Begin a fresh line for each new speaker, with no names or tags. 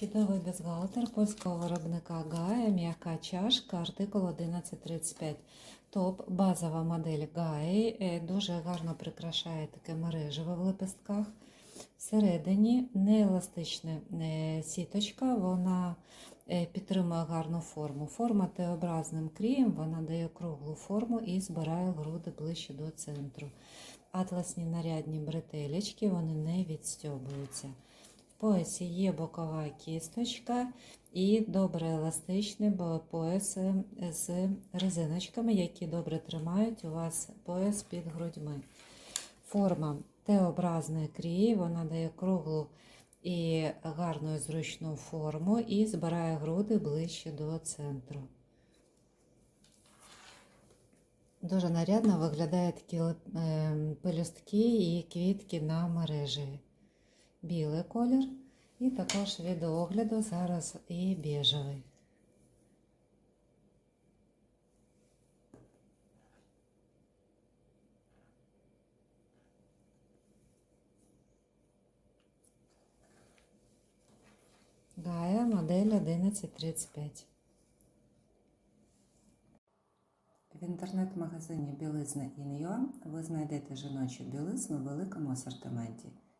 Чудовий бюстгальтер польського виробника Гая, м'яка чашка, артикул 1135. Топ, базова модель Гаї, е, дуже гарно прикрашає таке мережево в лепестках. Всередині нееластична е, сіточка, вона е, підтримує гарну форму. Форма Т-образним крієм, вона дає круглу форму і збирає груди ближче до центру. Атласні нарядні бретелечки, вони не відстьобуються. Поясі є бокова кісточка і добре еластичний пояс з резиночками, які добре тримають у вас пояс під грудьми. Форма Т-образної крії, вона дає круглу і гарну і зручну форму і збирає груди ближче до центру. Дуже нарядно виглядають такі е, пелюстки і квітки на мережеві. Білий колір і також від огляду зараз і біжевий. Гая модель 1135.
В інтернет-магазині білизна Ін'Юа ви знайдете жіночу білизну в великому асортименті